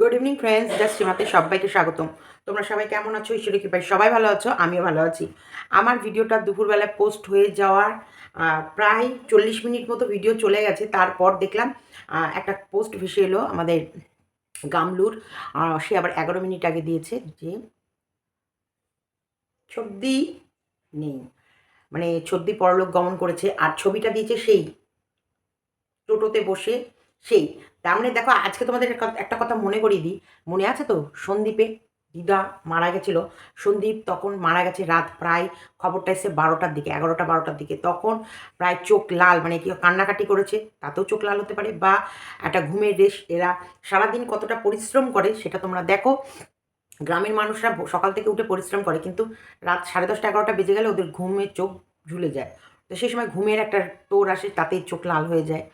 Good evening friends just সীমাতে সবাইকে স্বাগতম। তোমরা সবাই কেমন আছো? ঈশ্বরের কৃপায় সবাই ভালো আছো, আমিও ভালো আছি। আমার ভিডিওটা দুপুরবেলায় পোস্ট হয়ে যাওয়ার প্রায় চল্লিশ মিনিট মতো ভিডিও চলে গেছে। তারপর দেখলাম একটা পোস্ট ভেসে এলো আমাদের গামলুর। সে আবার এগারো মিনিট আগে দিয়েছে যে ছদ্দি নেই। মানে ছদ্দি পরলোক গমন করেছে। আর ছবিটা দিয়েছে সেই। টোটোতে বসে সেই। তার মানে দেখো, আজকে তোমাদের একটা- কথা মনে করিয়ে দিই। মনে আছে তো? সন্দীপে দিদা মারা গেছিল। সন্দীপ তখন মারা গেছে রাত প্রায়, খবরটা এসে বারোটার দিকে, এগারোটা বারোটার দিকে। তখন প্রায় চোখ লাল মানে কি কান্নাকাটি করেছে, তাতেও চোখ লাল হতে পারে বা একটা ঘুমের রেশ। এরা সারাদিন কতটা পরিশ্রম করে সেটা তোমরা দেখো। গ্রামের মানুষরা সকাল থেকে উঠে পরিশ্রম করে, কিন্তু রাত সাড়ে দশটা, এগারোটা বেজে গেলে ওদের ঘুমের চোখ ঝুলে যায়। তো সেই সময় ঘুমের একটা তোর আসে, তাতেই চোখ লাল হয়ে যায়।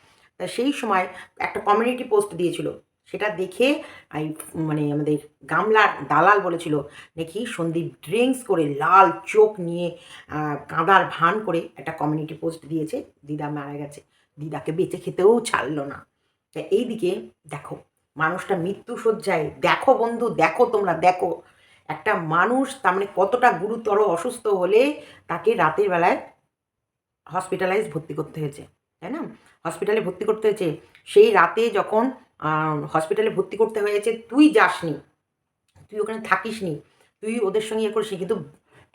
সেই সময় একটা কমিউনিটি পোস্ট দিয়েছিল। সেটা দেখে এই মানে আমাদের গামলার দালাল বলেছিল নাকি সন্দীপ ড্রিঙ্কস করে লাল চোখ নিয়ে কাঁদার ভান করে একটা কমিউনিটি পোস্ট দিয়েছে। দিদা মারা গেছে। দিদাকে বেঁচে খেতেও ছাড়লো না। তা এইদিকে দেখো, মানুষটা মৃত্যু শয্যায় দেখো বন্ধু, দেখো তোমরা, দেখো। একটা মানুষ তার মানে কতটা গুরুতর অসুস্থ হলে তাকে রাতের বেলায় হসপিটালাইজ ভর্তি করতে হয়েছে, তাই না? হসপিটালে ভর্তি করতে হয়েছে। সেই রাতে যখন হসপিটালে ভর্তি করতে হয়েছে, তুই যাসনি, তুই ওখানে থাকিসনি, তুই ওদের সঙ্গে ইয়ে করিসনি, কিন্তু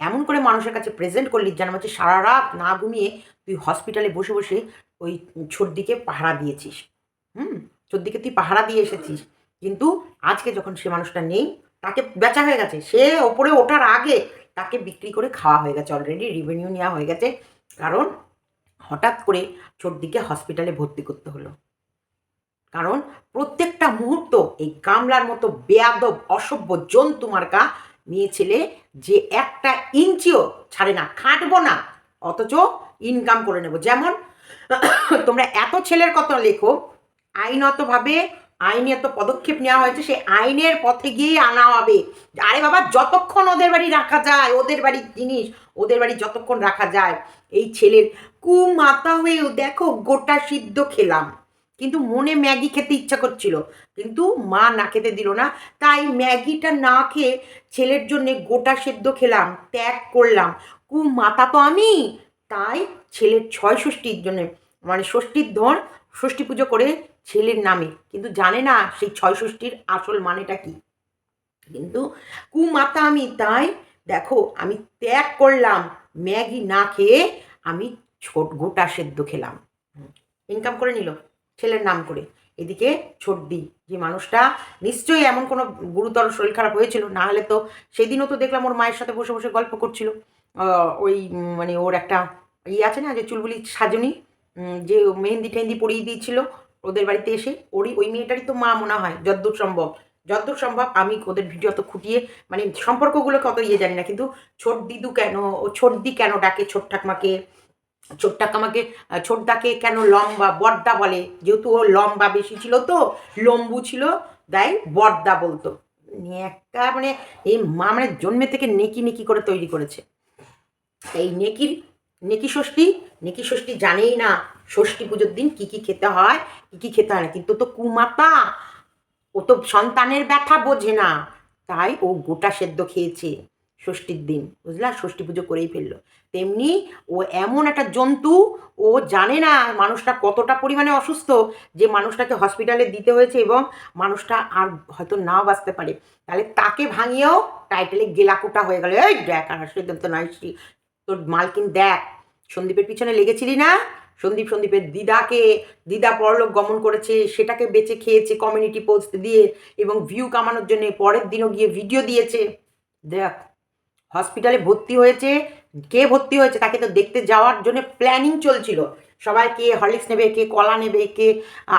এমন করে মানুষের কাছে প্রেজেন্ট করলি, যেন হচ্ছে সারা রাত না ঘুমিয়ে তুই হসপিটালে বসে বসে ওই ছোটদিকে পাহারা দিয়েছিস। হুম? ছোটদিকে তুই পাহারা দিয়ে এসেছিস। কিন্তু আজকে যখন সে মানুষটা নেই, তাকে বেচা হয়ে গেছে। সে ওপরে ওঠার আগে তাকে বিক্রি করে খাওয়া হয়ে গেছে। অলরেডি রিভিনিউ নেওয়া হয়ে গেছে। কারণ হঠাৎ করে ছোটদিকে হসপিটালে ভর্তি করতে হলো। কারণ প্রত্যেকটা মুহূর্ত এই গামলার মতো বেয়াদব, অসভ্য জন্তু মার্কা মেয়ে ছেলে যে একটা ইঞ্চিও ছাড়ে না, খাটবো না, অথচ ইনকাম করে নেব। যেমন, তোমরা এত ছেলের কথা লেখো, আইনতভাবে আইনত পদক্ষেপ নেওয়া হয়েছে, সে আইনের পথে গিয়েই আনা হবে। আরে বাবা, যতক্ষণ ওদের বাড়ি রাখা যায়, ওদের বাড়ির জিনিস, ওদের বাড়ি যতক্ষণ রাখা যায়, এই ছেলের কু মাথা হয়েও দেখো গোটা সিদ্ধ খেলাম। কিন্তু মনে ম্যাগি খেতে ইচ্ছা করছিল, কিন্তু মা না খেতে দিল না। তাই ম্যাগিটা না খেয়ে ছেলের জন্য গোটা সেদ্ধ খেলাম, ত্যাগ করলাম। কু মাতা তো আমি, তাই ছেলের ছয় ষষ্ঠীর জন্য মানে ষষ্ঠীর ধন, ষষ্ঠী পুজো করে ছেলের নামে। কিন্তু জানে না সেই ছয় ষষ্ঠীর আসল মানেটা কি। কিন্তু কুমাতা আমি, তাই দেখো আমি ত্যাগ করলাম, ম্যাগি না খেয়ে আমি ছোট গোটা সেদ্ধ খেলাম। ইনকাম করে নিল, ছেলের নাম করে। এদিকে ছোটদি যে মানুষটা নিশ্চয়ই এমন কোনো গুরুতর শরীর খারাপ হয়েছিল, না হলে তো সেদিনও তো দেখলাম ওর মায়ের সাথে বসে বসে গল্প করছিল। ওই মানে ওর একটা ইয়ে আছে না, যে চুলগুলি সাজনি যে মেহেন্দি টেহেন্দি পরিয়ে দিয়েছিল ওদের বাড়িতে এসে, ওরই, ওই মেয়েটারই তো মা মনে হয়, যদ্দূর সম্ভব। যদ্দূর সম্ভব, আমি ওদের ভিডিও অত খুঁটিয়ে মানে সম্পর্কগুলোকে অত ইয়ে জানি না, কিন্তু ছোট দিদু কেন ও ছোট দি কেন ডাকে ছোট ঠাকমাকে? ছোট ঠাকুমাকে আহ, ছোটদাকে কেন লম্বা বর্দা বলে? যেহেতু ও লম্বা বেশি ছিল তো লম্বু ছিল তাই বর্দা বলতো। একটা মানে এই মা মানে জন্মে থেকে নেকি নেকি করে তৈরি করেছে। এই নেকির নেকি ষষ্ঠী নেকি ষষ্ঠী জানেই না ষষ্ঠী পুজোর দিন কি কি খেতে হয় কি কি খেতে হয় না। কিন্তু তো কুমাতা ও তো সন্তানের ব্যথা বোঝে না। তাই ও গোটা সেদ্ধ খেয়েছে। ষষ্ঠীর দিন, বুঝলা? ষষ্ঠী পুজো করেই ফেলল। তেমনি ও এমন একটা জন্তু, ও জানে না মানুষটা কতটা পরিমাণে অসুস্থ যে মানুষটাকে হসপিটালে দিতে হয়েছে এবং মানুষটা আর হয়তো নাও বাঁচতে পারে। তাহলে তাকে ভাঙিয়েও টাইটেলে গেলাকুটা হয়ে গেল। এই দেখ, আর তো নাইসি তোর মালকিন দেখ। সন্দীপের পিছনে লেগেছিলি না? সন্দীপ, সন্দীপের দিদাকে, দিদা পরলোক গমন করেছে, সেটাকে বেঁচে খেয়েছে কমিউনিটি পোস্ট দিয়ে এবং ভিউ কামানোর জন্য পরের দিনও গিয়ে ভিডিও দিয়েছে। দেখ হসপিটালে ভর্তি হয়েছে। কে ভর্তি হয়েছে তাকে তো দেখতে যাওয়ার জন্য প্ল্যানিং চলছিল। সবাই কে হরলিক্স নেবে, কে কলা নেবে, কে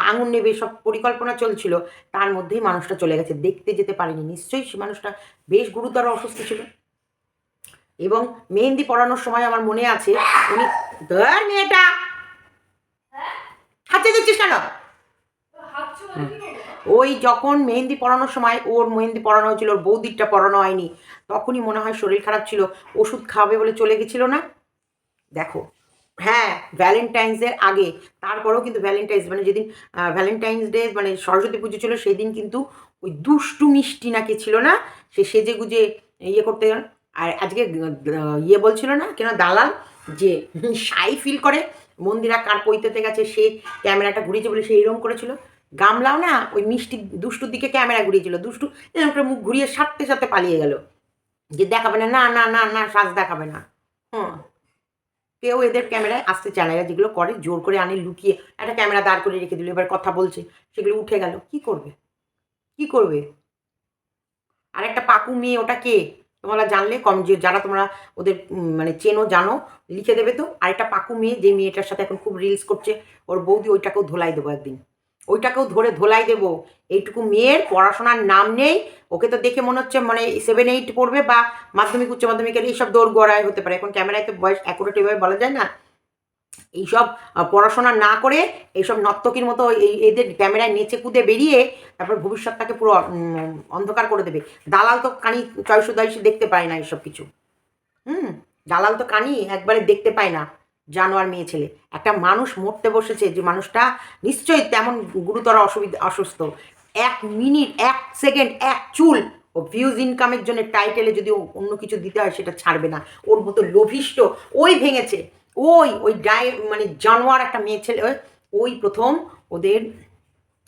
আঙুর নেবে, সব পরিকল্পনা চলছিল। তার মধ্যেই মানুষটা চলে গেছে। দেখতে যেতে পারেনি। নিশ্চয়ই সে মানুষটা বেশ গুরুতর অসুস্থ ছিল। এবং মেহেন্দি পড়ানোর সময় আমার মনে আছে, উনি, ধর মেয়েটা হাতে দিচ্ছিস কেন ওই যখন মেহেন্দি পড়ানোর সময় ওর মেহেন্দি পড়ানো হয়েছিল, ওর বৌদিরটা পড়ানো হয়নি, তখনই মনে হয় শরীর খারাপ ছিল, ওষুধ খাবে বলে চলে গেছিল না? দেখো হ্যাঁ ভ্যালেন্টাইন্সের আগে, তারপরেও কিন্তু ভ্যালেন্টাইন্স মানে যেদিন ভ্যালেন্টাইন্স ডে মানে সরস্বতী পুজো ছিল সেই দিন কিন্তু ওই দুষ্টু মিষ্টি নাকি ছিল না, সে সেজে গুজে ইয়ে করতে আর আজকে ইয়ে বলছিল না, কেন দালাল, যে সাই ফিল করে, মন্দিরা কার পৈতেতে গেছে, সে ক্যামেরাটা ঘুরিয়েছে বলে সে এরকম করেছিল। গামলাও না, ওই মিষ্টি দুষ্টুর দিকে ক্যামেরা ঘুরিয়েছিল। দুষ্টু এরকম করে মুখ ঘুরিয়ে সারতে সাথে পালিয়ে গেল। যে দেখাবে না না না না না, সাজ দেখাবে না। হুম। কেউ এদের ক্যামেরায় আসতে চায় না। যেগুলো করে, জোর করে আনে, লুকিয়ে একটা ক্যামেরা দাঁড় করে রেখে দিল। এবার কথা বলছে, সেগুলো উঠে গেল। কি করবে? কি করবে? আর একটা পাকু মেয়ে, ওটা কে? তোমরা জানলে কম যে যারা তোমরা ওদের মানে চেনো, জানো, লিখে দেবে তো। আর একটা পাকু মেয়ে, যে মেয়েটার সাথে এখন খুব রিলস করছে, ওর বৌদি ওইটাকেও ধোলাই দেবো একদিন। ওইটাকেও ধরে ধোলাই দেবো। এইটুকু মেয়ের পড়াশোনার নাম নেই। ওকে তো দেখে মনে হচ্ছে মানে সেভেন এইট পড়বে বা মাধ্যমিক, উচ্চ মাধ্যমিকের এইসব দৌড় গড়ায় হতে পারে। এখন ক্যামেরায় তো বয়স অ্যাকুরেট এভাবে বলা যায় না? এইসব পড়াশোনা না করে এইসব নর্তকীর মতো এই, এদের ক্যামেরায় নেচে কুদে বেরিয়ে তারপর ভবিষ্যৎটাকে পুরো অন্ধকার করে দেবে। দালাল তো কানি চয়সু দয়সে দেখতে পায় না এইসব কিছু। হুম, দালাল তো কানি একবারে দেখতে পায় না। জানোয়ার মেয়ে ছেলে। একটা মানুষ মরতে বসেছে, যে মানুষটা নিশ্চয়ই তেমন গুরুতর অসুবিধা অসুস্থ। এক মিনিট, এক সেকেন্ড, এক চুল। ও ভিউজ ইনকামের জন্য টাইটেলে যদি অন্য কিছু দিতে হয়, সেটা ছাড়বে না। ওর মতো লোভিষ্ট, ওই ভেঙেছে। ওই ওই ডাই মানে জানোয়ার একটা মেয়ে ছেলে, ওই- প্রথম ওদের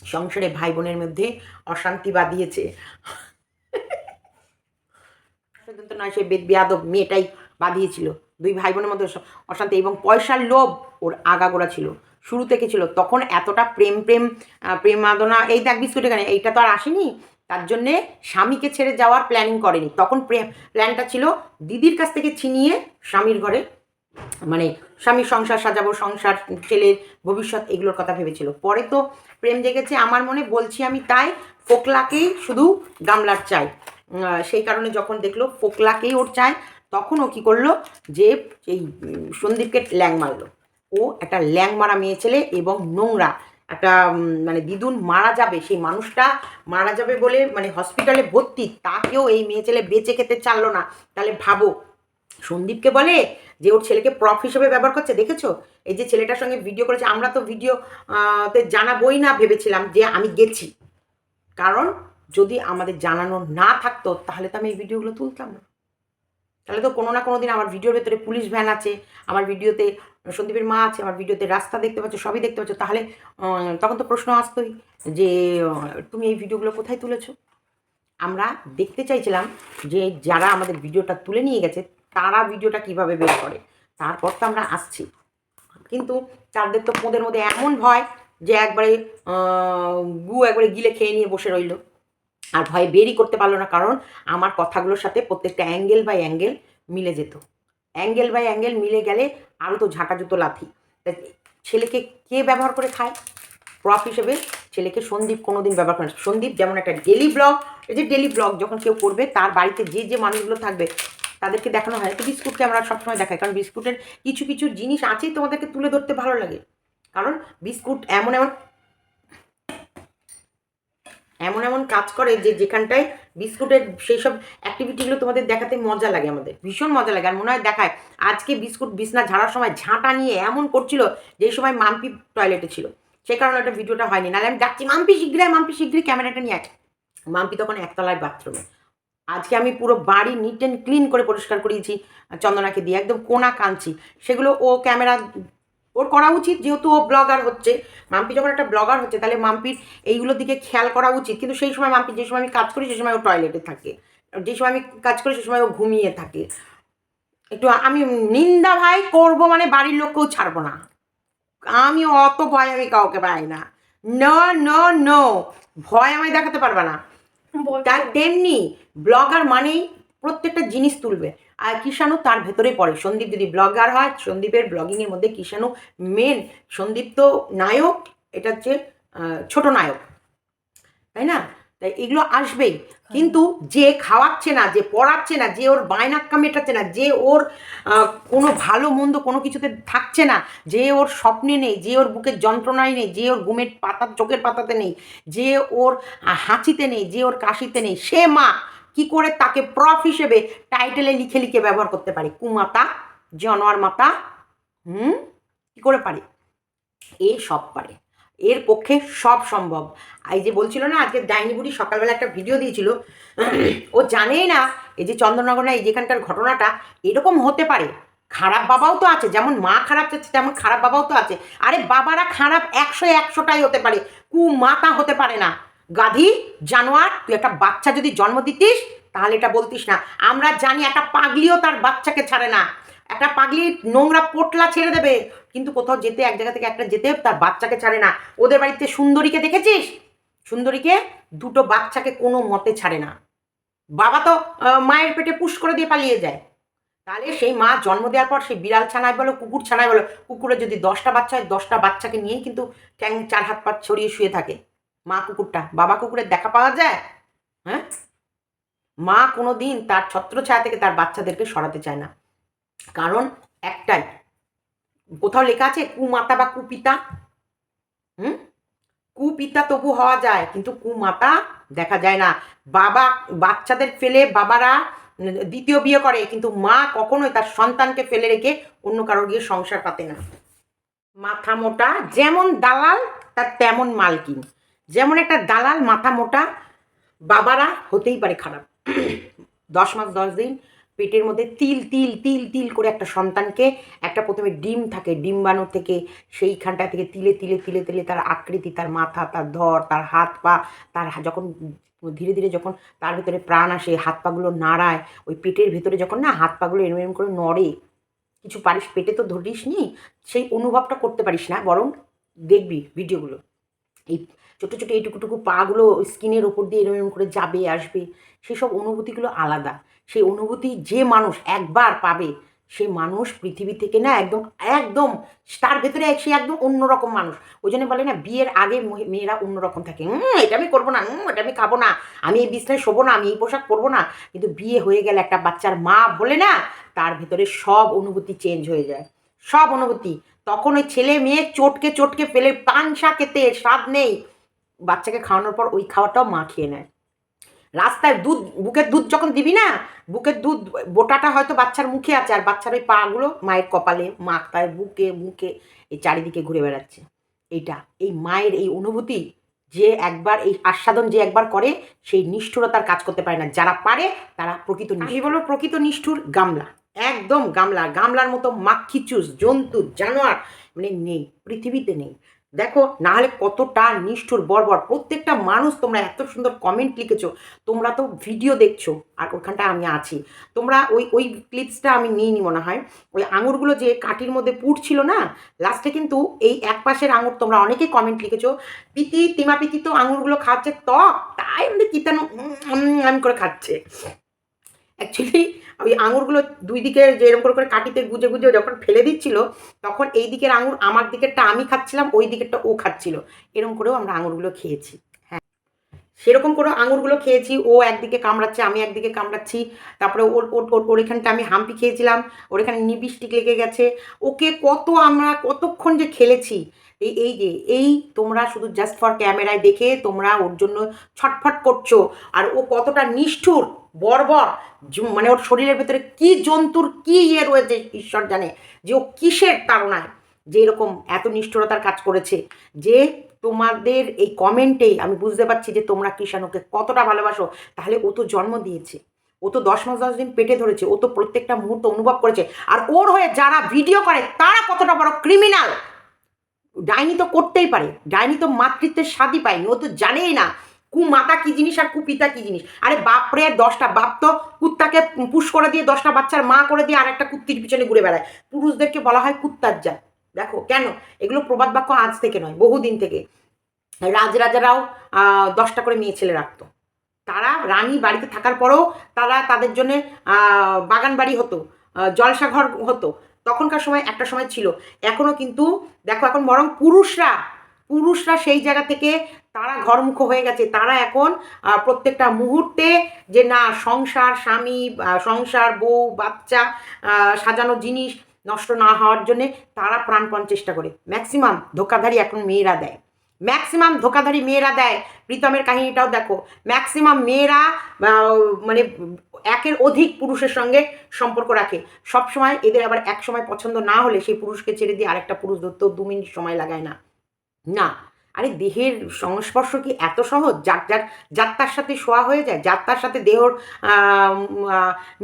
সংসারে ভাই বোনের মধ্যে অশান্তি বাঁধিয়েছে। পর্যন্ত নয়, সে বেদ বেয়াদব মেয়েটাই বাঁধিয়েছিল। দুই ভাই বোনের মধ্যে অশান্তি এবং পয়সার লোভ ওর আগাগোড়া ছিল। শুরু থেকে ছিল। তখন এতটা প্রেম প্রেম প্রেম আদনা, এই দেখ বিস্কুট এখানে, এইটা তো আর আসেনি। তার জন্যে স্বামীকে ছেড়ে যাওয়ার প্ল্যানিং করেনি। তখন প্রেম প্ল্যানটা ছিল দিদির কাছ থেকে ছিনিয়ে স্বামীর ঘরে মানে স্বামীর সংসার সাজাবো, সংসার, ছেলের ভবিষ্যৎ এগুলোর কথা ভেবেছিল। পরে তো প্রেম জেগেছে। আমার মনে বলছি আমি তাই, ফোকলাকেই শুধু গামলার চাই। সেই কারণে যখন দেখল ফোকলাকেই ওর চায় তখন ও কী করল? যে এই সন্দীপকে ল্যাং মারলো। ও একটা ল্যাং মারা মেয়ে ছেলে এবং নোংরা একটা মানে দিদুন মারা যাবে, সেই মানুষটা মারা যাবে বলে মানে হসপিটালে ভর্তি, তাকেও এই মেয়ে ছেলে বেঁচে খেতে চাললো না। তাহলে ভাবো, সন্দীপকে বলে যে ওর ছেলেকে প্রফ হিসেবে ব্যবহার করছে, দেখেছ? এই যে ছেলেটার সঙ্গে ভিডিও করেছে, আমরা তো ভিডিও তে জানাবোই না ভেবেছিলাম যে আমি গেছি। কারণ যদি আমাদের জানানো না থাকতো, তাহলে তো আমি এই ভিডিওগুলো তুলতাম না। তাহলে তো কোনো না কোনো দিন আমার ভিডিওর ভেতরে পুলিশ ভ্যান আছে, আমার ভিডিওতে সন্দীপের মা আছে, আমার ভিডিওতে রাস্তা দেখতে পাচ্ছ, সবই দেখতে পাচ্ছ। তাহলে তখন তো প্রশ্ন আসতোই যে তুমি এই ভিডিওগুলো কোথায় তুলেছো? আমরা দেখতে চাইছিলাম যে, যারা আমাদের ভিডিওটা তুলে নিয়ে গেছে, তারা ভিডিওটা কীভাবে বের করে? তারপর তো আমরা আসছি। কিন্তু তাদের তো পোঁদের মধ্যে এমন ভয় যে, একবারে গু একবারে গিলে খেয়ে নিয়ে বসে রইল। আর ভয়ে বেরই করতে পারল না, কারণ আমার কথাগুলোর সাথে প্রত্যেকটা অ্যাঙ্গেল বাই অ্যাঙ্গেল মিলে যেত। অ্যাঙ্গেল বাই অ্যাঙ্গেল মিলে গেলে আরও তো ঝাঁটা জুতো লাথি ছেলেকে কে ব্যবহার করে খায়? প্রফ হিসেবে ছেলেকে সন্দীপ কোনো দিন ব্যবহার করে। সন্দীপ যেমন একটা ডেলি ব্লগ এই যে ডেলি ব্লগ যখন কেউ করবে, তার বাড়িতে যে যে মানুষগুলো থাকবে, তাদেরকে দেখানো হয়। তো বিস্কুটকে আমরা সবসময় দেখাই, কারণ বিস্কুটের কিছু কিছু জিনিস আছেই তোমাদেরকে তুলে ধরতে ভালো লাগে। কারণ বিস্কুট এমন এমন এমন এমন কাজ করে যে যেখানটায় বিস্কুটের সেই সব অ্যাক্টিভিটিগুলো তোমাদের দেখাতে মজা লাগে আমাদের। ভীষণ মজা লাগে। আর মনে হয় দেখায়, আজকে বিস্কুট বিছনা ঝাড়ার সময় ঝাঁটা নিয়ে এমন করছিল যে সময় মাম্পি টয়লেটে ছিল। সে কারণে ওটা ভিডিওটা হয়নি। নাহলে আমি যাচ্ছি, মাম্পি শীঘ্রই মাম্পি শীঘ্রই ক্যামেরাটা নিয়ে আয়। মাম্পি তখন একতলায় বাথরুমে আজকে আমি পুরো বাড়ি নিট অ্যান্ড ক্লিন করে পরিষ্কার করিয়েছি, চন্দনাকে দিয়ে। একদম কোনা কাঁদছি সেগুলো ও ক্যামেরা ওর করা উচিত যেহেতু ও ব্লগার হচ্ছে। মাম্পি যখন একটা ব্লগার হচ্ছে তাহলে মাম্পির এইগুলোর দিকে খেয়াল করা উচিত। কিন্তু সেই সময় মাম্পি যে সময় আমি কাজ করি সেই সময় ও টয়লেটে থাকে। যে সময় আমি কাজ করি সে সময় ও ঘুমিয়ে থাকে। একটু আমি নিন্দা ভাই করব মানে বাড়ির লোককেও ছাড়বো না। আমি অত ভয় আমি কাউকে পাই না। নো নো নো ভয় আমায় দেখাতে পারবে না। তার তেমনি ব্লগার মানেই প্রত্যেকটা জিনিস তুলবে। আর কিষাণু তার ভেতরে পড়ে। সন্দীপ যদি ব্লগার হয় সন্দীপের ব্লগিংয়ের মধ্যে কিষাণু মেন সন্দীপ তো নায়ক এটা হচ্ছে ছোট নায়ক তাই না? তাই এগুলো আসবেই। কিন্তু যে খাওয়াচ্ছে না যে পড়াচ্ছে না যে ওর বায়নাক্কা মেটাচ্ছে না যে ওর কোনো ভালো মন্দ কোনো কিছুতে থাকছে না যে ওর স্বপ্নে নেই যে ওর বুকের যন্ত্রণায় নেই যে ওর ঘুমের পাতা চোখের পাতাতে নেই যে ওর হাঁচিতে নেই যে ওর কাশিতে নেই সে মা কি করে তাকে প্রফ হিসেবে টাইটেলে লিখে লিখে ব্যবহার করতে পারে? কুমাতা, জনোয়ার মাতা, হুম? কী করে পারে? এ সব পারে। এর পক্ষে সব সম্ভব। এই যে বলছিল না, আজকে ডাইনি বুড়ি সকালবেলা একটা ভিডিও দিয়েছিল, ও জানেই না, এই যে চন্দননগর এই যেখানকার ঘটনাটা, এরকম হতে পারে। খারাপ বাবাও তো আছে, যেমন মা খারাপ আছে তেমন খারাপ বাবাও তো আছে। আরে বাবারা খারাপ একশো একশোটাই হতে পারে কু মাতা হতে পারে না। গাধি, জানোয়ার, তুই একটা বাচ্চা যদি জন্ম দিতিস, তাহলে এটা বলতিস না। আমরা জানি একটা পাগলিও তার বাচ্চাকে ছাড়ে না। একটা পাগলি নোংরা পোটলা ছেড়ে দেবে, কিন্তু কোথাও যেতে, এক জায়গা থেকে একটা যেতে তার বাচ্চাকে ছাড়ে না। ওদের বাড়িতে সুন্দরীকে দেখেছিস? সুন্দরীকে দুটো বাচ্চাকে কোনো মতে ছাড়ে না। বাবা তো মায়ের পেটে পুশ করে দিয়ে পালিয়ে যায়। তাহলে সেই মা জন্ম দেওয়ার পর সেই বিড়াল ছানায় বলো, কুকুর ছানায় বলো, কুকুরে যদি দশটা বাচ্চা হয়, দশটা বাচ্চাকে নিয়েই কিন্তু ট্যাং চার হাত পা ছড়িয়ে শুয়ে থাকে। মা কুকুরটা, বাবা কুকুরের দেখা পাওয়া যায়? হ্যাঁ? মা কোনো দিন তার ছত্রছায়া থেকে তার বাচ্চাদেরকে সরাতে চায় না। কারণ একটাই, কোথাও লেখা আছে কুমাতা বা কুপিতা? হুম? কুপিতা তবু হওয়া যায়, কিন্তু কুমাতা দেখা যায় না। বাবা বাচ্চাদের ফেলে বাবারা দ্বিতীয় বিয়ে করে, কিন্তু মা কখনোই তার সন্তানকে ফেলে রেখে অন্য কারোর গিয়ে সংসার পাতে না। মাথা মোটা, যেমন দালাল, তার তেমন মালকিন। যেমন একটা দালাল মাথা মোটা, বাবারা হতেই পারে খারাপ। দশ মাস, দশ দিন পেটের মধ্যে তিল তিল তিল তিল করে একটা সন্তানকে একটা প্রথমে ডিম থাকে ডিম্বাণু থেকে সেইখানটা থেকে তিলে তিলে তিলে তিলে তার আকৃতি, তার মাথা, তার ধর তার হাত পা, তার যখন ধীরে ধীরে যখন তার ভিতরে প্রাণ আসে, হাত পাগুলো নাড়ায়, ওই পেটের ভিতরে যখন না হাত পাগুলো এরম এরম করে নড়ে, কিছু পারিস, পেটে তো ধরিস নি সেই অনুভবটা করতে পারিস না, বরং দেখবি ভিডিওগুলো। এই ছোটো ছোটো এইটুকুটুকু পাগুলো স্কিনের ওপর দিয়ে এরম এরম করে যাবে আসবে। সেসব অনুভূতিগুলো আলাদা। সেই অনুভূতি যে মানুষ একবার পাবে সে মানুষ পৃথিবী থেকে না একদম একদম তার ভেতরে সে একদম অন্যরকম মানুষ। ওই জন্য বলে না বিয়ের আগে মেয়েরা অন্যরকম থাকে। "উম, এটা আমি করব না উম, এটা আমি খাব না আমি এই বিছনায় শোবো না আমি এই পোশাক পরবো না। কিন্তু বিয়ে হয়ে গেলে একটা বাচ্চার মা বলে না তার ভেতরে সব অনুভূতি চেঞ্জ হয়ে যায়। সব অনুভূতি। তখন ওই ছেলে মেয়ে চটকে চটকে ফেলে পানসা খেতে স্বাদ নেই। বাচ্চাকে খাওয়ানোর পর ওই খাওয়াটাও মা খেয়ে নেয়। রাস্তায় দুধ বুকের দুধ যখন দিবি না বুকের দুধ বোটাটা হয়তো বাচ্চার মুখে আছে আর বাচ্চার ওই পাগুলো মায়ের কপালে মাথায় বুকে মুখে এই চারিদিকে ঘুরে বেড়াচ্ছে। এইটা এই মায়ের এই অনুভূতি যে একবার এই আস্বাদন যে একবার করে সেই নিষ্ঠুরতার কাজ করতে পারে না। যারা পারে তারা প্রকৃত আমি বলব প্রকৃত নিষ্ঠুর গামলা একদম গামলা। গামলার মতো মাক্ষিচুস জন্তু জানোয়ার মানে নেই পৃথিবীতে নেই। দেখো না হলে কতটা নিষ্ঠুর বর্বর। প্রত্যেকটা মানুষ তোমরা এত সুন্দর কমেন্ট লিখেছো, তোমরা তো ভিডিও দেখছ, আর ওখানটা আমি আছি। তোমরা ওই ওই ক্লিপসটা আমি নিইনি মনে হয়। ওই আঙুরগুলো যে কাঠির মধ্যে পুড়ছিল না লাস্টে কিন্তু এই এক পাশের আঙুর তোমরা অনেকেই কমেন্ট লিখেছো, পিতি, তিমা পিতি তো আঙুরগুলো খাচ্ছে টক তাই আমাদের কিতানো আমি করে খাচ্ছে। অ্যাকচুয়ালি ওই আঙুরগুলো দুই দিকে যে এরকম করে করে কাটিতে গুজে গুজে যখন ফেলে দিচ্ছিল, তখন এই দিকের আঙুর আমার দিকেরটা আমি খাচ্ছিলাম, ওই দিকেরটা ও খাচ্ছিল। এরকম করেও আমরা আঙুরগুলো খেয়েছি। হ্যাঁ। সেরকম করে আঙুরগুলো খেয়েছি, ও একদিকে কামড়াচ্ছে, আমি একদিকে কামড়াচ্ছি। তারপরে ওর ওর ওর ওর এখানটা আমি হাম্পি খেয়েছিলাম, ওর এখানে নিবিষ্টিক লেগে গেছে। ওকে কত আমরা কতক্ষণ যে খেলেছি, এই এই যে, এই তোমরা শুধু জাস্ট ফর ক্যামেরায় দেখে তোমরা ওর জন্য ছটফট করছ, আর ও কতটা নিষ্ঠুর। বর্বর মানে ওর শরীরের ভেতরে কি জন্তুর কি ইয়ে রয়েছে, ঈশ্বর জানে, যে ও কিসের তাড়নায় যে এরকম এত নিষ্ঠুরতার কাজ করেছে, যে তোমাদের এই কমেন্টেই আমি বুঝতে পারছি যে তোমরা কৃষাণুকে কতটা ভালোবাসো, তাহলে ও তো জন্ম দিয়েছে, ও তো দশ মাস, দশ দিন পেটে ধরেছে, ও তো প্রত্যেকটা মুহূর্ত অনুভব করেছে, আর ওর হয়ে যারা ভিডিও করে তারা কতটা বড় ক্রিমিনাল ডাইনি তো করতেই পারে, ডাইনি তো মাতৃত্বের স্বাদই পায়নি, ও তো জানেই না কুমাতা কি জিনিস আর কুপিতা কি জিনিস? আরে বাপরে, দশটা বাপ তো কুত্তাকে পুশ করে দিয়ে, দশটা বাচ্চার মা করে দিয়ে আর একটা কুত্তির পিছনে ঘুরে বেড়ায়। পুরুষদেরকে বলা হয় কুত্তার জাত। দেখো, কেন? এগুলো প্রবাদ বাক্য আজ থেকে নয়, বহুদিন থেকে। রাজরাজারাও দশটা করে মেয়ে ছেলে রাখতো। তারা রানী বাড়িতে থাকার পরেও তারা তাদের জন্যে বাগান বাড়ি হতো জলসাঘর হতো। তখনকার সময় একটা সময় ছিল। এখনও কিন্তু, দেখো, এখন বরং পুরুষরা পুরুষরা সেই জায়গা থেকে তারা ঘরমুখ হয়ে গেছে। তারা এখন প্রত্যেকটা মুহূর্তে যে না, সংসার, স্বামী সংসার, বউ, বাচ্চা সাজানো জিনিস নষ্ট না হওয়ার জন্যে তারা প্রাণপণ চেষ্টা করে। ম্যাক্সিমাম ধোকাধারী এখন মেয়েরা দেয়। ম্যাক্সিমাম ধোকাধারী মেয়েরা দেয়। প্রীতমের কাহিনীটাও দেখো। ম্যাক্সিমাম মেয়েরা মানে একের অধিক পুরুষের সঙ্গে সম্পর্ক রাখে। সব সময় এদের আবার এক সময় পছন্দ না হলে সেই পুরুষকে ছেড়ে দিয়ে আরেকটা পুরুষ ধরতেও দু মিনিট সময় লাগায় না। না। আরে দেহের সংস্পর্শ কি এত সহজ? যার যার যার তার সাথে শোয়া হয়ে যায়, যার তার সাথে দেহর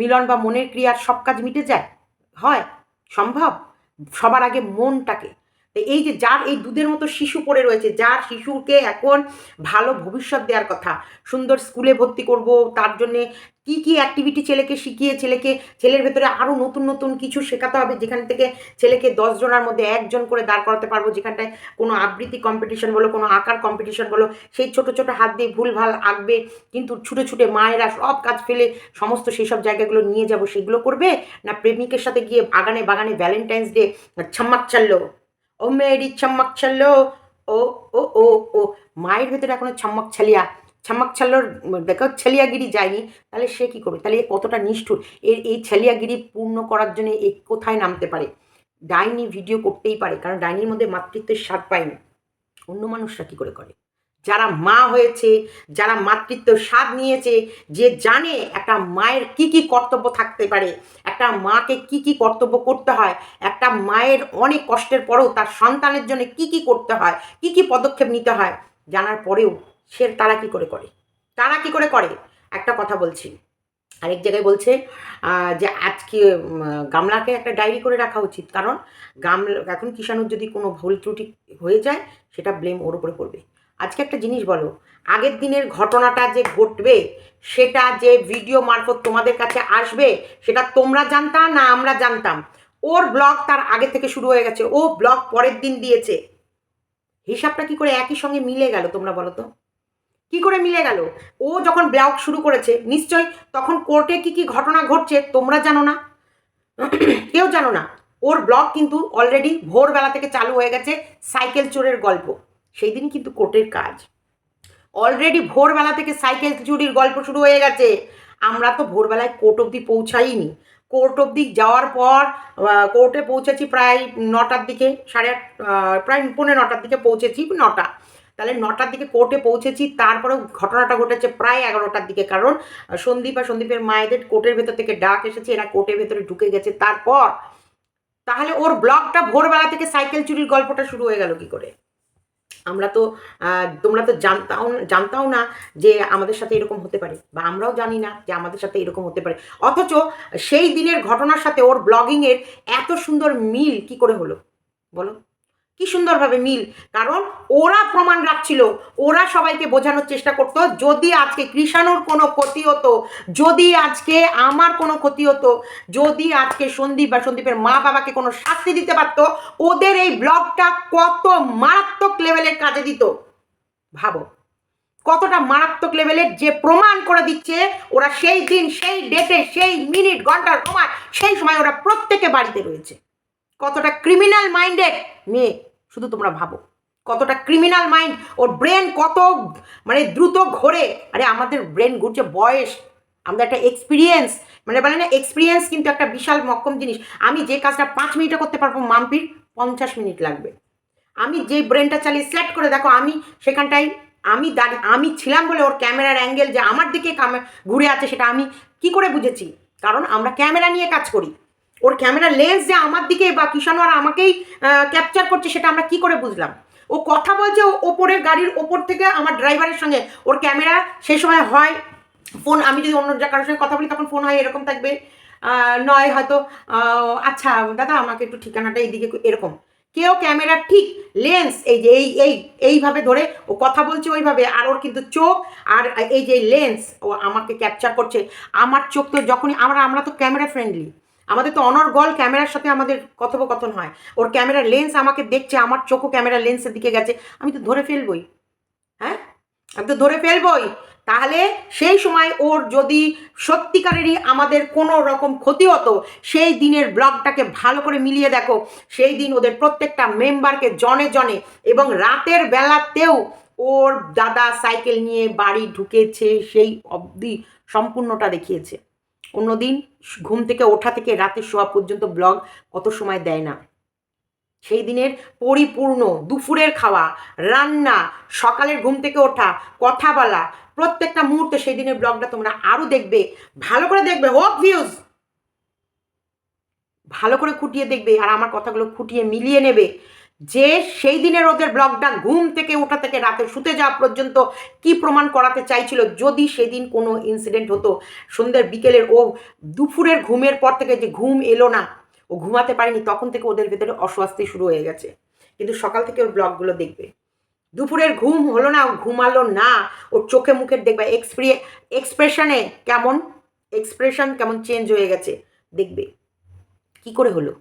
মিলন বা মনের ক্রিয়ার সব কাজ মিটে যায়? হয়। সম্ভব? সবার আগে মনটাকে। এই যে যার এই দুধের মতো শিশু পড়ে রয়েছে, যার শিশুকে এখন ভালো ভবিষ্যৎ দেওয়ার কথা, সুন্দর স্কুলে ভর্তি করব, তার জন্যে কি কি অ্যাক্টিভিটি ছেলেকে শিখিয়ে ছেলেকে, ছেলের ভেতরে আরও নতুন নতুন কিছু শেখাতে হবে, যেখান থেকে ছেলেকে দশ জনের মধ্যে একজন করে দাঁড় করাতে পারব, যেখানটায় কোনো আবৃত্তি কম্পিটিশন বলো, কোনো আঁকার কম্পিটিশন বলো, সেই ছোট ছোট হাত দিয়ে ভুলভাল আঁকবে, কিন্তু ছুটে ছুটে মায়েরা সব কাজ ফেলে সমস্ত সেই সব জায়গাগুলো নিয়ে যাব, সেগুলো করবে? না প্রেমিকের সাথে গিয়ে বাগানে বাগানে ভ্যালেন্টাইন্স ডে ছাম্মাক চাললো ও মেয়েরি ছাম্মাক ছাল্লো ও ও ও ও, মায়ের ভেতরে এখনও ছাম্মাক ছালিয়া ছাম্মাক ছাল্লোর দেখো ছেলিয়াগিরি যায়নি, তাহলে সে কী করবে? তাহলে এ কতটা নিষ্ঠুর? এর, এই ছেলিয়াগিরি পূর্ণ করার জন্য এ কোথায় নামতে পারে? ডাইনি ভিডিও করতেই পারে, কারণ ডাইনির মধ্যে মাতৃত্বের স্বাদ পায়নি অন্য মানুষরা কী করে করে? যারা মা হয়েছে, যারা মাতৃত্ব স্বাদ নিয়েছে, যে জানে একটা মায়ের কি কি কর্তব্য থাকতে পারে, একটা মাকে কি কি কর্তব্য করতে হয়, একটা মায়ের অনেক কষ্টের পরেও তার সন্তানের জন্য কি কি করতে হয়, কি কি পদক্ষেপ নিতে হয়, জানার পরেও সে তারা কি করে করে? তারা কি করে করে? একটা কথা বলছি। আরেক জায়গায় বলছে যে আজকে গামলাকে একটা ডায়েরি করে রাখা উচিত। কারণ গামলা, এখন কিষাণুর যদি কোনো ভুল ত্রুটি হয়ে যায়, সেটা ব্লেম ওর উপরে পড়বে। আজকে একটা জিনিস বলো, আগের দিনের ঘটনাটা যে ঘটবে, সেটা যে ভিডিও মারফত তোমাদের কাছে আসবে, সেটা তোমরা জানতাম না আমরা জানতাম। ওর ব্লগ তার আগে থেকে শুরু হয়ে গেছে। ও ব্লগ পরের দিন দিয়েছে। হিসাবটা কি করে একই সঙ্গে মিলে গেল তোমরা বলো তো? কি করে মিলে গেল? ও যখন ব্লগ শুরু করেছে নিশ্চয় তখন কোর্টে কি কি ঘটনা ঘটছে তোমরা জানো না? কেউ জানো না। ওর ব্লগ কিন্তু অলরেডি ভোরবেলা থেকে চালু হয়ে গেছে সাইকেল চোরের গল্প। সেই দিন কিন্তু কোর্টের কাজ। অলরেডি ভোরবেলা থেকে সাইকেল চুরির গল্প শুরু হয়ে গেছে। আমরা তো ভোরবেলায় কোর্ট অবধি পৌঁছাইনি। কোর্ট অবধি যাওয়ার পর কোর্টে পৌঁছেছি প্রায় নটার দিকে, সাড়ে আট প্রায় পৌনে নটার দিকে পৌঁছেছি নটা। তাহলে নটার দিকে কোর্টে পৌঁছেছি, তারপরেও ঘটনাটা ঘটেছে প্রায় এগারোটার দিকে। কারণ সন্দীপ আর সন্দীপের মায়েদের কোর্টের ভেতর থেকে ডাক এসেছে, এরা কোর্টের ভেতরে ঢুকে গেছে। তারপর, তাহলে ওর ব্লগটা ভোরবেলা থেকে সাইকেল চুরির গল্পটা শুরু হয়ে গেল কি করে? আমরা তো তোমরা তো জানতাও জানতাও না যে আমাদের সাথে এরকম হতে পারে, বা আমরাও জানি না যে আমাদের সাথে এরকম হতে পারে। অথচ সেই দিনের ঘটনার সাথে ওর ব্লগিংয়ের এত সুন্দর মিল কি করে হলো? বলো। কি সুন্দরভাবে মিল। কারণ ওরা প্রমাণ রাখছিল, ওরা সবাইকে বোঝানোর চেষ্টা করতো, যদি আজকে কৃষাণুর কোনো ক্ষতি হতো, যদি আজকে আমার কোনো ক্ষতি হতো, যদি আজকে সন্দীপ বা সন্দীপের মা বাবাকে কোনো শাস্তি দিতে পারতো, ওদের এই ব্লগটা কত মারাত্মক লেভেলের কাজে দিত। ভাবো, কতটা মারাত্মক লেভেলের যে প্রমাণ করে দিচ্ছে, ওরা সেই দিন, সেই ডেটে, সেই মিনিট, ঘণ্টার সময়, সেই সময় ওরা প্রত্যেকে বাড়িতে রয়েছে। কতটা ক্রিমিনাল মাইন্ডেড মেয়ে, শুধু তোমরা ভাবো। কতটা ক্রিমিনাল মাইন্ড ওর ব্রেন কত মানে দ্রুত ঘোরে। আরে আমাদের ব্রেন ঘুরছে বয়স। আমাদের একটা এক্সপিরিয়েন্স মানে বলে না এক্সপিরিয়েন্স কিন্তু একটা বিশাল মক্কম জিনিস। আমি যে কাজটা পাঁচ মিনিটে করতে পারব, মাম্পির, পঞ্চাশ মিনিট লাগবে। আমি যে ব্রেনটা চালিয়ে সিলেক্ট করে, দেখো আমি সেখানটায়, আমি দাঁড়িয়ে আমি ছিলাম বলে ওর ক্যামেরার অ্যাঙ্গেল যে আমার দিকে ঘুরে আছে সেটা আমি কি করে বুঝেছি? কারণ আমরা ক্যামেরা নিয়ে কাজ করি। ওর ক্যামেরা লেন্স যে আমার দিকে বা কিষাণু আর আমাকেই ক্যাপচার করছে, সেটা আমরা কি করে বুঝলাম? ও কথা বলছে ওপরের গাড়ির ওপর থেকে আমার ড্রাইভারের সঙ্গে। ওর ক্যামেরা সেই সময় হয় ফোন আমি যদি অন্য কারোর সঙ্গে কথা বলি তখন ফোন হয়, এরকম থাকবে। নয় হয়তো আচ্ছা দাদা, আমাকে একটু ঠিকানাটা এইদিকে এরকম। কেউ ক্যামেরা ঠিক লেন্স এই যে, এই এই, এইভাবে ধরে ও কথা বলছে ওইভাবে, আর ওর কিন্তু চোখ, আর এই যে লেন্স ও আমাকে ক্যাপচার করছে। আমার চোখ তো যখনই, আমরা আমরা তো ক্যামেরা ফ্রেন্ডলি আমাদের তো অনর্গল ক্যামেরার সাথে আমাদের কথোপকথন হয়। ওর ক্যামেরার লেন্স আমাকে দেখছে, আমার চোখও ক্যামেরার লেন্সের দিকে গেছে। আমি তো ধরে ফেলবই হ্যাঁ? আমি তো ধরে ফেলবই। তাহলে সেই সময় ওর যদি সত্যিকারেরই আমাদের কোনো রকম ক্ষতি হতো, সেই দিনের ব্লগটাকে ভালো করে মিলিয়ে দেখো। সেই দিন ওদের প্রত্যেকটা মেম্বারকে জনে জনে এবং রাতের বেলাতেও ওর দাদা সাইকেল নিয়ে বাড়ি ঢুকেছে, সেই অবধি সম্পূর্ণটা দেখিয়েছে। অন্যদিন ঘুম থেকে ওঠা থেকে রাতে শোয়া পর্যন্ত ব্লগ কত সময় দেয় না। সেই দিনের পরিপূর্ণ দুপুরের খাওয়া, রান্না, সকালের ঘুম থেকে ওঠা কথা বলা প্রত্যেকটা মুহূর্তে সেই দিনের ব্লগটা তোমরা আরও দেখবে, ভালো করে দেখবে, হোক ভিউজ ভালো করে খুঁটিয়ে দেখবে আর আমার কথাগুলো খুঁটিয়ে মিলিয়ে নেবে। যে সেই দিনের ওদের ব্লগটা ঘুম থেকে ওঠা থেকে রাতে শুতে যাওয়া পর্যন্ত কি প্রমাণ করাতে চাইছিল যদি সেদিন কোনো ইনসিডেন্ট হতো? সন্ধ্যের বিকেলের ও দুপুরের ঘুমের পর থেকে যে ঘুম এলো না, ও ঘুমাতে পারেনি, তখন থেকে ওদের ভেতরে অস্বস্তি শুরু হয়ে গেছে। কিন্তু সকাল থেকে ওর ব্লগগুলো দেখবে। দুপুরের ঘুম হলো না ঘুমালো না, ওর চোখে মুখের দেখবে এক্সপ্রি এক্সপ্রেশনে কেমন এক্সপ্রেশন কেমন চেঞ্জ হয়ে গেছে, দেখবে। কি করে হলো?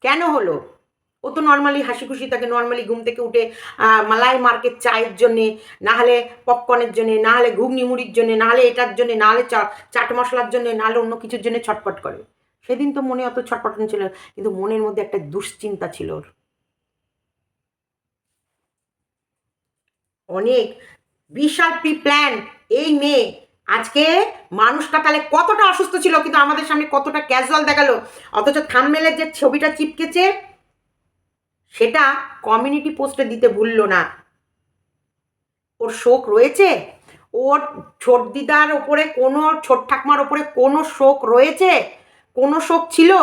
কেন হলো? ও তো নর্মালি হাসি খুশি থাকে নর্মালি ঘুম থেকে উঠে মালাই মার্কেট চায়ের জন্যে, না হলে পপকর্নের জন্যে, না হলে ঘুগনি মুড়ির জন্যে, না হলে এটার জন্যে, না হলে চা- চাট মশলার জন্যে, না হলে অন্য কিছুর জন্য ছটপট করে। সেদিন তো মনে অত ছটপট ছিল কিন্তু মনের মধ্যে একটা দুশ্চিন্তা ছিল ওর। অনেক বিশাল প্রি প্ল্যান এই মেয়ে, আজকে মানুষটা তাহলে কতটা অসুস্থ ছিল, কিন্তু আমাদের সামনে কতটা ক্যাজুয়াল দেখাল, অথচ থামমেলের যে ছবিটা চিপকেছে সেটা কমিউনিটি পোস্টে দিতে ভুললো না। ওর শোক রয়েছে? ওর ছোট দিদার ওপরে কোনো, ছোট ঠাকমার ওপরে কোনো শোক রয়েছে? কোনো শোক ছিল?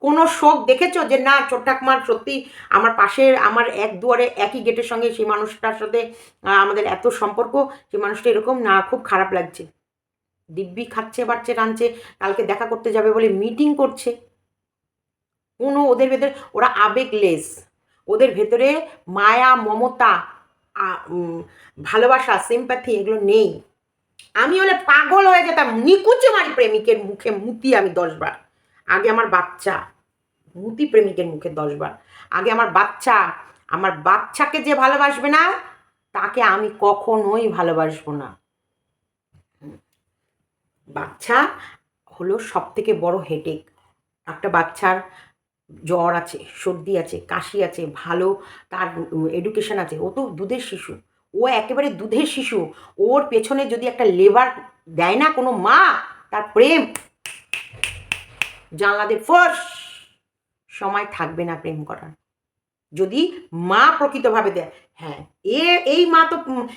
কোনো শোক দেখেছ যে, না, ছোট ঠাকমার সত্যি আমার পাশের, আমার এক দুয়ারে একই গেটের সঙ্গে সেই মানুষটার সাথে আমাদের এত সম্পর্ক, সেই মানুষটা এরকম? না, খুব খারাপ লাগছে। দিব্যি খাচ্ছে, বাড়ছে, রাঁধছে, কালকে দেখা করতে যাবে বলে মিটিং করছে। কোনো ওদের ভেতরে, ওরা আবেগলেস। ওদের ভেতরে মায়া, মমতা ভালোবাসা সিম্প্যাথি এগুলো নেই। আমি হলে পাগল হয়ে যেতাম। নিকুচে মারি প্রেমিকের মুখে মুতি আমি দশবার। আগে আমার বাচ্চা, মুতি প্রেমিকের মুখে দশবার। আগে আমার বাচ্চা, আমার বাচ্চাকে যে ভালোবাসবে না, তাকে আমি কখনোই ভালোবাসবো না। বাচ্চা হলো সব থেকে বড় হেডেক একটা বাচ্চার জ্বর আছে, সর্দি আছে, কাশি আছে, ভালো তার এডুকেশন আছে, ও তো দুধের শিশু, ও একেবারে দুধের শিশু, ওর পেছনে যদি একটা লেবার দেয় না কোনো মা, তার প্রেম জানলাতে ফোর্স, সময় থাকবে না প্রেম করার। যদি মা প্রকৃতভাবে দেয় হ্যাঁ এ, এই মা তো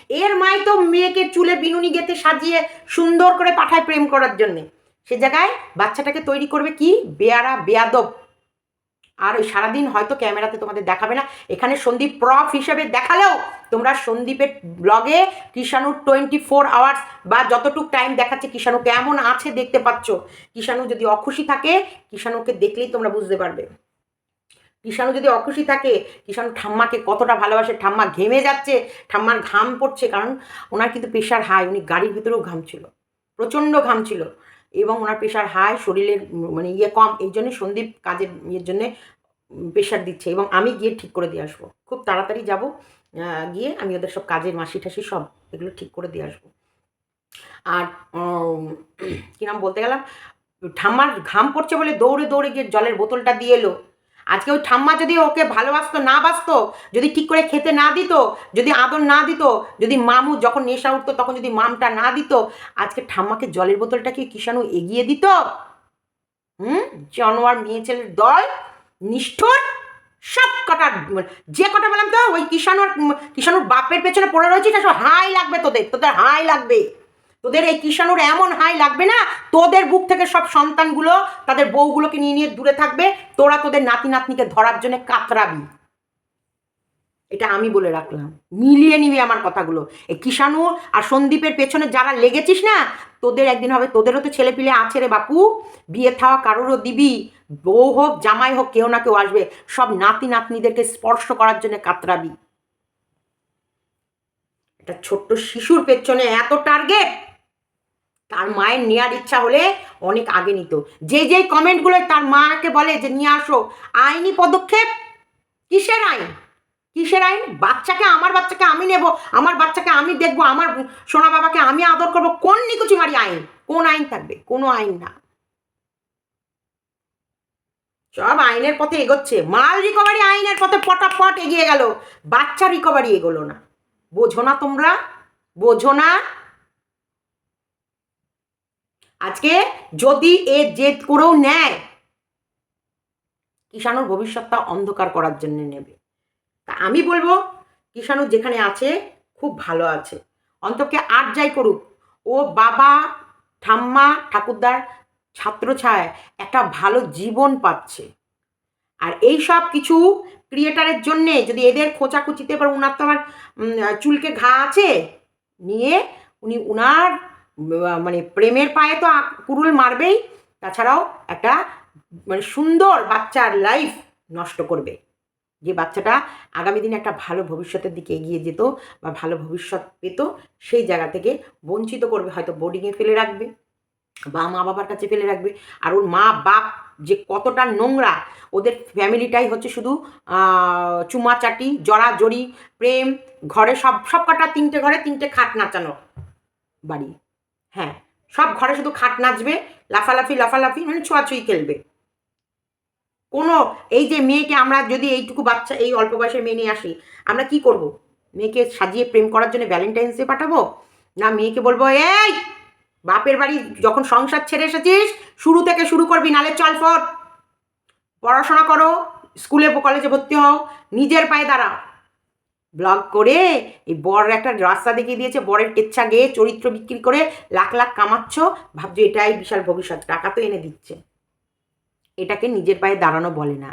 এর মাই তো মেয়েকে চুলে বিনুনি গেতে সাজিয়ে সুন্দর করে পাঠায় প্রেম করার জন্যে। সে জায়গায় বাচ্চাটাকে তৈরি করবে কি? বেয়ারা, বেয়াদব। আর ওই সারাদিন হয়তো ক্যামেরাতে তোমাদের দেখাবে না। এখানে সন্দীপ প্রফ হিসেবে দেখালেও তোমরা সন্দীপের ব্লগে কিষাণুর টোয়েন্টি ফোর আওয়ার্স বা যতটুক টাইম দেখাচ্ছে, কিষাণু কেমন আছে দেখতে পাচ্ছ? কিষাণু যদি অখুশি থাকে, কিষাণুকে দেখলেই তোমরা বুঝতে পারবে। কিষাণু যদি অখুশি থাকে, কিষাণু ঠাম্মাকে কতটা ভালোবাসে, ঠাম্মা ঘেমে যাচ্ছে, ঠাম্মার ঘাম পড়ছে, কারণ ওনার কিন্তু প্রেশার হাই উনি গাড়ির ভিতরেও ঘাম ছিল, প্রচণ্ড ঘাম ছিল এবং ওনার প্রেশার হাই শরীরের মানে ইয়ে কম, এই জন্য সন্দীপ কাজের ইয়ের জন্যে প্রেশার দিচ্ছে এবং আমি গিয়ে ঠিক করে দিয়ে আসব। খুব তাড়াতাড়ি যাব গিয়ে আমি ওদের সব কাজের মাসি ঠাসি সব এগুলো ঠিক করে দিয়ে আসব। আর কি নাম বলতে গেলাম? ঠাম্মার ঘাম পড়ছে বলে দৌড়ে দৌড়ে গিয়ে জলের বোতলটা দিয়ে এলো। আজকে ওই ঠাম্মা যদি ওকে ভালোবাসতো, না বাসতো, যদি ঠিক করে খেতে না দিত, যদি আদর না দিত, যদি মামু যখন নেশা উঠতো, তখন যদি মামটা না দিত, আজকে ঠাম্মাকে জলের বোতলটা কি কিষাণু এগিয়ে দিত? হুম, জানোয়ার মেয়ে ছেলের দল নিষ্ঠুর, সব কটা, যে কটা বললাম তো, ওই কিষাণুর কিষাণুর বাপের পেছনে পড়ে রয়েছে না সব হাই লাগবে তোদের তোদের হাই লাগবে। তোদের এই কিষাণুর এমন হাই লাগবে না, তোদের বুক থেকে সব সন্তানগুলো, তাদের বউগুলোকে নিয়ে নিয়ে দূরে থাকবে, তোরা তোদের নাতি নাতনিকে ধরার জন্য কাতরাবি। এটা আমি বলে রাখলাম। মিলিয়ে নিবি আমার কথাগুলো। এই কিষাণু আর সন্দীপের পেছনে যারা লেগেছিস না তোদের একদিন হবে, তোদেরও তো ছেলে পিলে আছে রে বাপু। বিয়ে থাওয়া কারোরও দিবি। বউ হোক, জামাই হোক, কেউ না কেউ আসবে। সব নাতি নাতনিদেরকে স্পর্শ করার জন্য কাতরাবি। একটা ছোট্ট শিশুর পেছনে এত টার্গেট তার মায়ের নেওয়ার ইচ্ছা হলে অনেক আগে নিত। যে যে কমেন্টগুলো তার মাকে বলে যে, নিয়ে আসো। আইনি পদক্ষেপ? কিসের আইন? কিসের আইন? বাচ্চাকে, আমার বাচ্চাকে আমি নেব, আমার বাচ্চাকে আমি দেখব, আমার সোনা বাবাকে আমি আদর করব। কোন নিকুচি মারি আইন? কোন আইন থাকবে? কোনো আইন না। সব আইনের পথে এগোচ্ছে। মাল রিকভারি আইনের পথে পটাপট এগিয়ে গেল। বাচ্চা রিকভারি এগোলো না। বোঝো না তোমরা? বোঝো না? আজকে যদি এ জেদ করেও নেয়, কিষাণুর ভবিষ্যৎটা অন্ধকার করার জন্য নেবে। তা আমি বলব, কিষাণু যেখানে আছে, খুব ভালো আছে। অন্তকে আর যাই করুক, ও বাবা, ঠাম্মা, ঠাকুরদার, ছাত্রছায় একটা ভালো জীবন পাচ্ছে। আর এই সব কিছু ক্রিয়েটারের জন্যে যদি এদের খোঁচাখুচিতে এবার উনার তো আমার চুলকে ঘা আছে, নিয়ে উনি উনার মানে প্রেমের পায়ে তো কুরুল মারবেই, তাছাড়াও একটা মানে সুন্দর বাচ্চার লাইফ নষ্ট করবে। যে বাচ্চাটা আগামী দিনে একটা ভালো ভবিষ্যতের দিকে এগিয়ে যেত বা ভালো ভবিষ্যৎ পেত, সেই জায়গা থেকে বঞ্চিত করবে, হয়তো বোর্ডিংয়ে ফেলে রাখবে বা মা বাবার কাছে ফেলে রাখবে। আর ওর মা বাপ যে কতটা নোংরা, ওদের ফ্যামিলিটাই হচ্ছে শুধু চুমাচাটি, জড়াজড়ি, প্রেম, ঘরে সব সব কটা তিনটে ঘরে তিনটে খাট নাচানো বাড়ি। হ্যাঁ সব ঘরে শুধু খাট নাচবে, লাফালাফি লাফালাফি মানে ছোঁয়াছুঁই খেলবে। কোনো, এই যে মেয়েকে আমরা যদি এইটুকু বাচ্চা, এই অল্প বয়সের মেয়ে নিয়ে আসি, আমরা কি করব? মেয়েকে সাজিয়ে প্রেম করার জন্য ভ্যালেন্টাইন্স ডে পাঠাবো? না, মেয়েকে বলব, এই, বাপের বাড়ি যখন সংসার ছেড়ে এসেছিস, শুরু থেকে শুরু করবি, নালে চল ফট। পড়াশোনা করো, স্কুলে কলেজে ভর্তি হও, নিজের পায়ে দাঁড়াও। ব্লগ করে এই বর একটা রাস্তা দেখিয়ে দিয়েছে, বরের কেচ্ছা গেয়ে চরিত্র বিক্রি করে লাখ লাখ কামাচ্ছ। ভাবছ এটাই বিশাল ভবিষ্যৎ, টাকা তো এনে দিচ্ছে। এটাকে নিজের পায়ে দাঁড়ানো বলে না।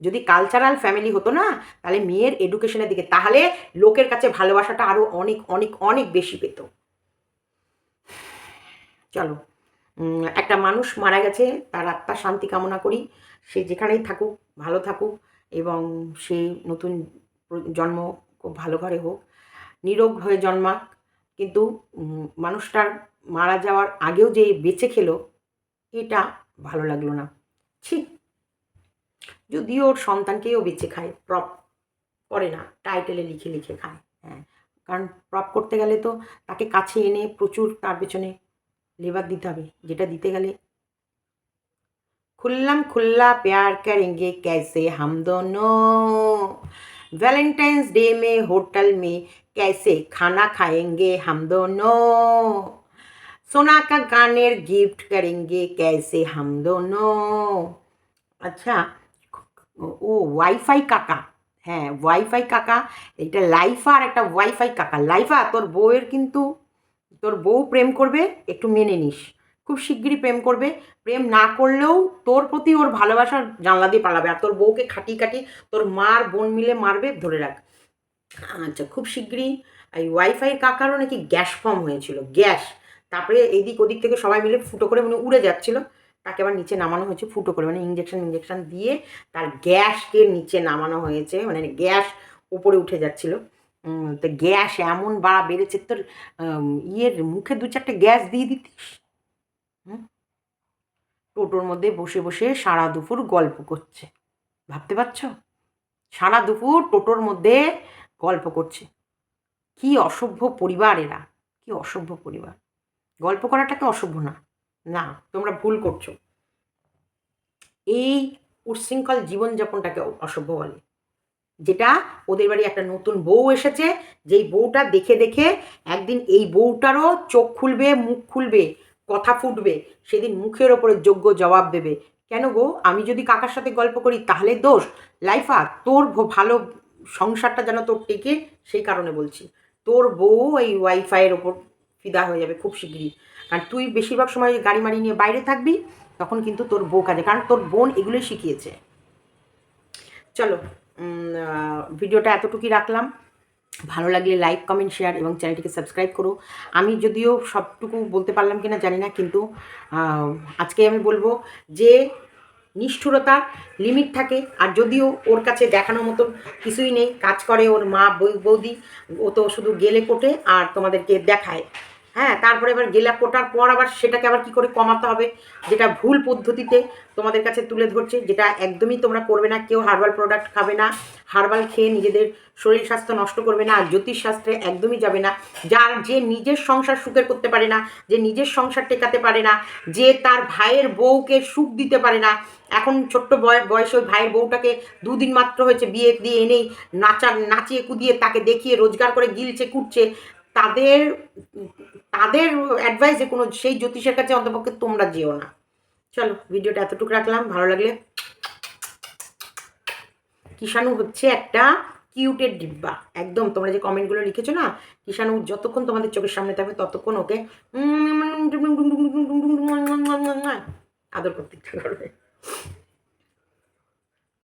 যদি কালচারাল ফ্যামিলি হতো না, তাহলে মেয়ের এডুকেশনের দিকে, তাহলে লোকের কাছে ভালোবাসাটা আরও অনেক অনেক অনেক বেশি পেত। চলো একটা মানুষ মারা গেছে, তার আত্মার শান্তি কামনা করি। সে যেখানেই থাকুক, ভালো থাকুক, এবং সে নতুন জন্ম খুব ভালো ঘরে হোক। নিরোগ হয়ে জন্মাক, কিন্তু মানুষটার মারা যাওয়ার আগেও যে বেঁচে খেলো, এটা ভালো লাগল না। ছি যদিও ওর সন্তানকেও বেঁচে খায় প্রপ করে না টাইটেলে লিখে লিখে খায় হ্যাঁ কারণ প্রপ করতে গেলে তো তাকে কাছে এনে প্রচুর তার পেছনে লেবার দিতে হবে যেটা দিতে গেলে खुल्लम खुल्ला प्यार करेंगे कैसे हम दोनों वैलेंटाइंस डे में होटल में कैसे खाना खाएंगे हम दोनों সোনা কা গানের গিফট করেঙ্গে ক্যাসে হাম দোনো আচ্ছা ও ওয়াইফাই কাকা হ্যাঁ ওয়াইফাই কাকা এটা লাইফা আর একটা ওয়াইফাই কাকা লাইফা তোর বউয়ের কিন্তু তোর বউ প্রেম করবে একটু মেনে নিস খুব শিগগিরই প্রেম করবে প্রেম না করলেও তোর প্রতি ওর ভালোবাসার জানলা দিয়ে পালাবে আর তোর বউকে খাটি খাটি তোর মার বোন মিলে মারবে ধরে রাখ আচ্ছা খুব শিগগিরই এই ওয়াইফাই কাকারও নাকি গ্যাস ফর্ম হয়েছিল গ্যাস তারপরে এদিক ওদিক থেকে সবাই মিলে ফুটো করে মানে উড়ে যাচ্ছিল। তাকে আবার নিচে নামানো হয়েছে ফুটো করে মানে ইঞ্জেকশন ইঞ্জেকশন দিয়ে তার গ্যাসকে নিচে নামানো হয়েছে মানে গ্যাস উপরে উঠে যাচ্ছিল। তো গ্যাস এমন বাড়া বেড়েছে, তোর ইয়ের মুখে দু চারটে গ্যাস দিয়ে দিতিস? টোটোর মধ্যে বসে বসে সারা দুপুর গল্প করছে। ভাবতে পারছ? সারা দুপুর টোটোর মধ্যে গল্প করছে। কি অসভ্য পরিবার এরা, কি অসভ্য পরিবার। গল্প করাটাকে অসভ্য না। না, তোমরা ভুল করছ। এই উচ্ছৃঙ্খল জীবনযাপনটাকে অসভ্য বলে। যেটা ওদের বাড়ি একটা নতুন বউ এসেছে, যেই বউটা দেখে দেখে একদিন এই বউটারও চোখ খুলবে, মুখ খুলবে, কথা ফুটবে, সেদিন মুখের ওপরে যোগ্য জবাব দেবে। কেন গো? আমি যদি কাকার সাথে গল্প করি, তাহলে দোষ? লাইফা তোর ভালো সংসারটা যেন তোর টেকে, সেই কারণে বলছি। তোর বউ এই ওয়াইফাইয়ের ওপর ফিদা হয়ে যাবে খুব শিগগিরই। কারণ তুই বেশিরভাগ সময় গাড়ি মাড়ি নিয়ে বাইরে থাকবি, তখন কিন্তু তোর বউ কাজে কারণ তোর বোন এগুলোই শিখিয়েছে। চলো ভিডিওটা এতটুকুই রাখলাম। ভালো লাগলে লাইক, কমেন্ট, শেয়ার এবং চ্যানেলটিকে সাবস্ক্রাইব করো। আমি যদিও সবটুকু বলতে পারলাম কিনা জানি না, কিন্তু আজকে আমি বলব যে নিষ্ঠুরতার লিমিট থাকে। আর যদিও ওর কাছে দেখানোর মতো কিছুই নেই, কাজ করে ওর মা বৌদি, ও তো শুধু গেলে কোটে আর তোমাদেরকে দেখায়। হ্যাঁ তারপরে এবার গেলা কোটার পর আবার সেটাকে আবার কি করে কমাতে হবে? যেটা ভুল পদ্ধতিতে তোমাদের কাছে তুলে ধরছে, যেটা একদমই তোমরা করবে না, কেউ হার্বাল প্রোডাক্ট খাবে না হার্বাল খেয়ে নিজেদের শরীর স্বাস্থ্য নষ্ট করবে না, আর জ্যোতিষ শাস্ত্রে একদমই যাবে না। যার যে নিজের সংসার সুখের করতে পারে না, যে নিজের সংসার টেকাতে পারে না, যে তার ভাইয়ের বউকে সুখ দিতে পারে না, এখন ছোট্ট বয়- বয়সে ওই ভাইয়ের বউটাকে দুদিন মাত্র হয়েছে বিয়ে দিয়ে এনেই নাচা, নাচিয়ে কুদিয়ে তাকে দেখিয়ে রোজগার করে গিলছে, কুটছে তাদের তাদের অ্যাডভাইসে কোনো, সেই জ্যোতিষের কাছে অন্তপক্ষে তোমরা যেও না। চলো, ভিডিওটা এতটুকু রাখলাম, ভালো লাগলে কিষাণু হচ্ছে একটা কিউটের ডিব্বা। একদম, তোমরা যে কমেন্টগুলো লিখেছো না, কিষাণু যতক্ষণ তোমাদের চোখের সামনে থাকবে, ততক্ষণ ওকে আদর করতে ইচ্ছে করবে।